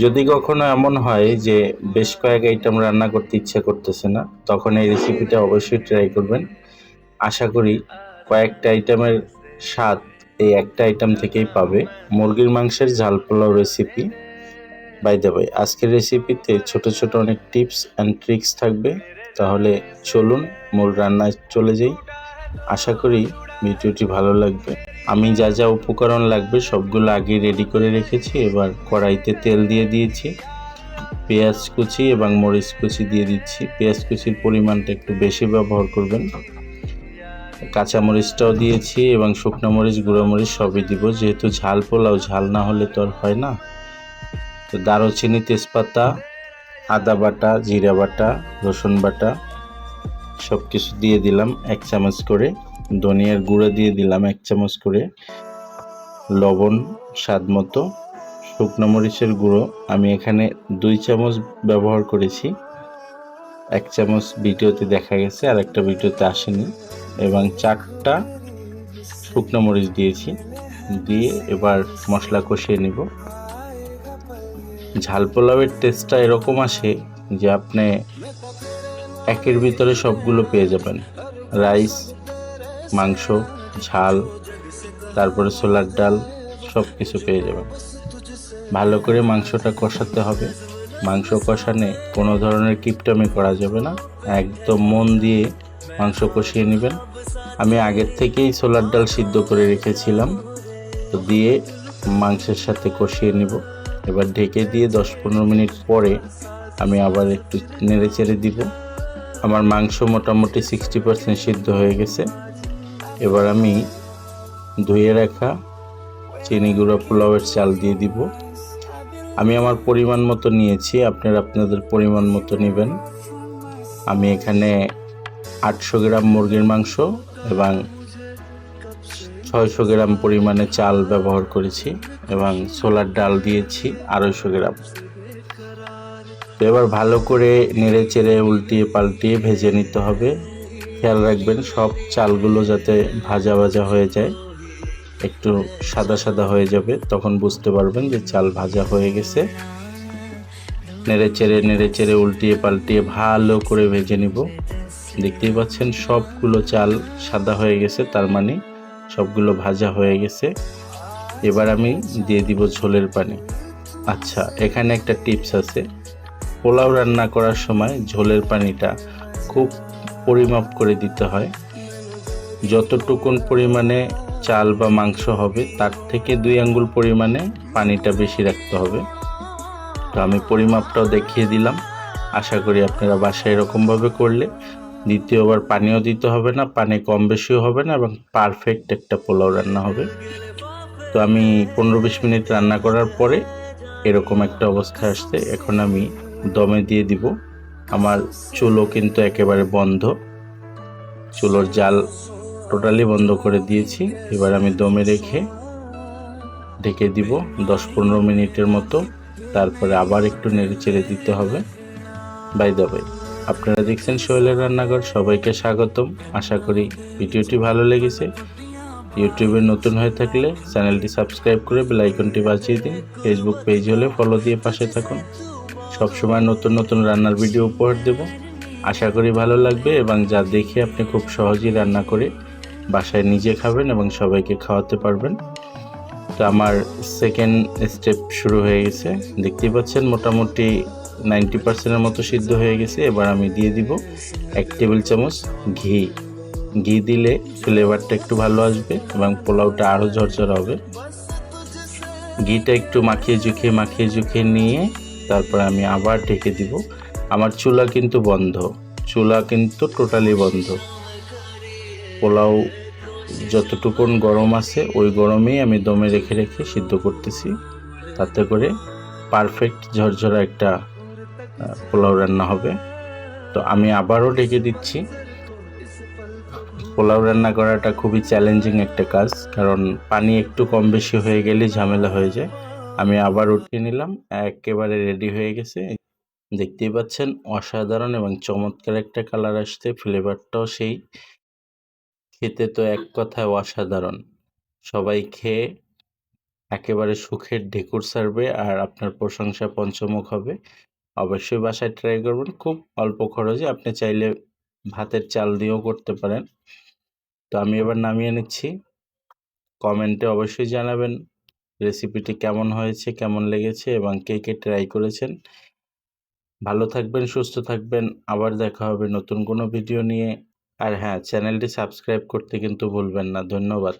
যদি কখনো এমন হয় যে বেশ কয়েক আইটেম রান্না করতে ইচ্ছে করতেছে না, তখন এই রেসিপিটা অবশ্যই ট্রাই করবেন। আশা করি কয়েকটা আইটেমের স্বাদ এই একটা আইটেম থেকেই পাবে। মুরগির মাংসের ঝাল pulao recipe by the by আজকের রেসিপিতে ছোট ছোট অনেক টিপস অ্যান্ড ট্রিক্স থাকবে। তাহলে চলুন মূল রান্নায় চলে যাই। আশা করি ভিডিওটি ভালো লাগবে। আমি যা যা উপকরণ লাগবে সবগুলো আগে রেডি করে রেখেছি। এবার কড়াইতে তেল দিয়ে দিয়েছি। পেঁয়াজ কুচি এবং মরিচ কুচি দিয়ে দিচ্ছি। পেঁয়াজ কুচির পরিমাণটা একটু বেশি ব্যবহার করবেন। কাঁচা মরিচটাও দিয়েছি এবং শুকনো মরিচ, গুঁড়ো মরিচ সবই দিব। যেহেতু ঝাল পোলাও, ঝাল না হলে তো আর হয় না। তো দারুচিনি তেজপাতা, আদা বাটা, জিরা বাটা, রসুন বাটা সব কিছু দিয়ে দিলাম এক চামচ করে। ধনিয়ার গুঁড়ো দিয়ে দিলাম এক চামচ করে, লবণ, স্বাদ মতো। শুকনো মরিচের গুঁড়ো আমি এখানে দুই চামচ ব্যবহার করেছি। এক চামচ ভিডিওতে দেখা গেছে, আর একটা ভিডিওতে আসেনি। এবং চারটা শুকনো মরিচ দিয়েছি। দিয়ে এবার মশলা কষিয়ে নিব। ঝাল পোলাওয়ের টেস্টটা এরকম আসে যে আপনি একের ভিতরে সবগুলো পেয়ে যাবেন। রাইস মাংস, ঝাল, তারপরে ছোলার ডাল সব কিছু পেয়ে যাবেন। ভালো করে মাংসটা কষাতে হবে। মাংস কষানে কোনো ধরনের কিপটামি করা যাবে না। একদম মন দিয়ে মাংস কষিয়ে নেবেন। আমি আগের থেকেই ছোলার ডাল সিদ্ধ করে রেখেছিলাম। তো দিয়ে মাংসের সাথে কষিয়ে নেব। এবার ঢেকে দিয়ে দশ পনেরো মিনিট পরে আমি আবার একটু নেড়ে চেড়ে দিব। আমার মাংস মোটামুটি সিক্সটি পার্সেন্ট সিদ্ধ হয়ে গেছে। এবার আমি ধুয়ে রাখা চিনি গুঁড়া পোলাওয়ের চাল দিয়ে দিব। আমি আমার পরিমাণ মতো নিয়েছি, আপনারা আপনাদের পরিমাণ মতো নেবেন। আমি এখানে আটশো গ্রাম মুরগির মাংস এবং ছয়শো গ্রাম পরিমাণে চাল ব্যবহার করেছি এবং ছোলার ডাল দিয়েছি আড়াইশো গ্রাম। তো এবার ভালো করে নেড়ে চেড়ে উল্টিয়ে পাল্টিয়ে ভেজে নিতে হবে। খেয়াল রাখবেন, সব চালগুলো যাতে ভাজা ভাজা হয়ে যায়, একটু সাদা সাদা হয়ে যাবে, তখন বুঝতে পারবেন যে চাল ভাজা হয়ে গেছে। নেড়ে চেড়ে নেড়ে চেড়ে উল্টিয়ে পাল্টিয়ে ভালো করে ভেজে নিব। দেখতেই পাচ্ছেন সবগুলো চাল সাদা হয়ে গেছে, তার মানে সবগুলো ভাজা হয়ে গেছে। এবার আমি দিয়ে দিব ঝোলের পানি। আচ্ছা এখানে একটা টিপস আছে। পোলাও রান্না করার সময় ঝোলের পানিটা খুব পরিমাপ করে দিতে হয়। যতটুকুন পরিমাণে চাল বা মাংস হবে, তার থেকে দুই আঙ্গুল পরিমাণে পানিটা বেশি রাখতে হবে। তো আমি পরিমাপটাও দেখিয়ে দিলাম। আশা করি আপনারা বাসায় এরকমভাবে করলে দ্বিতীয়বার পানিও দিতে হবে না, পানি কম বেশিও হবে না এবং পারফেক্ট একটা পোলাও রান্না হবে। তো আমি পনেরো বিশ মিনিট রান্না করার পরে এরকম একটা অবস্থা আসছে এখন আমি দমে দিয়ে দিব। আমার চুলও কিন্তু একেবারে বন্ধ। চুলোর জাল টোটালি বন্ধ করে দিয়েছি। এবার আমি দমে রেখে ঢেকে দিব দশ পনেরো মিনিটের মতো। তারপরে আবার একটু নেড়ে চেড়ে দিতে হবে। বাই দবে আপনারা দেখছেন শৈলের রান্নাঘর, সবাইকে স্বাগতম। আশা করি ভিডিওটি ভালো লেগেছে। ইউটিউবে নতুন হয়ে থাকলে চ্যানেলটি সাবস্ক্রাইব করে বেলাইকনটি বাজিয়ে দিন। ফেসবুক পেজ হলে ফলো দিয়ে পাশে থাকুন। সবসময় নতুন নতুন রান্নার ভিডিও উপহার দেব। আশা করি ভালো লাগবে এবং যা দেখে আপনি খুব সহজেই রান্না করে বাসায় নিজে খাবেন এবং সবাইকে খাওয়াতে পারবেন। তো আমার সেকেন্ড স্টেপ শুরু হয়ে গেছে। দেখতেই পাচ্ছেন মোটামুটি নাইনটি পার্সেন্টের মতো সিদ্ধ হয়ে গেছে। এবার আমি দিয়ে দিব এক টেবিল চামচ ঘি। ঘি দিলে ফ্লেভারটা একটু ভালো আসবে এবং পোলাওটা আরও ঝরঝর হবে। ঘিটা একটু মাখিয়ে ঝুঁকিয়ে মাখিয়ে ঝুঁকিয়ে নিয়ে তারপর আমি আবার ঢেকে দিব। আমার চুলা কিন্তু বন্ধ। চুলা কিন্তু টোটালি বন্ধ। পোলাও যতটুকুন গরম আছে, ওই গরমেই আমি দমে রেখে রেখে সিদ্ধ করতেছি। তাতে করে পারফেক্ট ঝরঝরা একটা পোলাও রান্না হবে। তো আমি আবারও ঢেকে দিচ্ছি। পোলাও রান্না করাটা খুবই চ্যালেঞ্জিং একটা কাজ, কারণ পানি একটু কম বেশি হয়ে গেলে ঝামেলা হয়ে যায়। আমি আবার উঠিয়ে নিলাম, একেবারে রেডি হয়ে গেছে। দেখতেই পাচ্ছেন, অসাধারণ এবং চমৎকার একটা কালার আসছে ফ্লেভারটাও সেই। খেতে তো এক কথায় অসাধারণ। সবাই খেয়ে একেবারে সুখের ঢেকুর সারবে আর আপনার প্রশংসা পঞ্চমুখ হবে। অবশ্যই বাসায় ট্রাই করবেন, খুব অল্প খরচে। আপনি চাইলে ভাতের চাল দিয়েও করতে পারেন। তো আমি এবার নামিয়ে নিচ্ছি। কমেন্টে অবশ্যই জানাবেন রেসিপিটি কেমন হয়েছে, কেমন লেগেছে এবং কে কে ট্রাই করেছেন। ভালো থাকবেন, সুস্থ থাকবেন। আবার দেখা হবে নতুন কোনো ভিডিও নিয়ে। আর হ্যাঁ চ্যানেলটি সাবস্ক্রাইব করতে কিন্তু ভুলবেন না। ধন্যবাদ।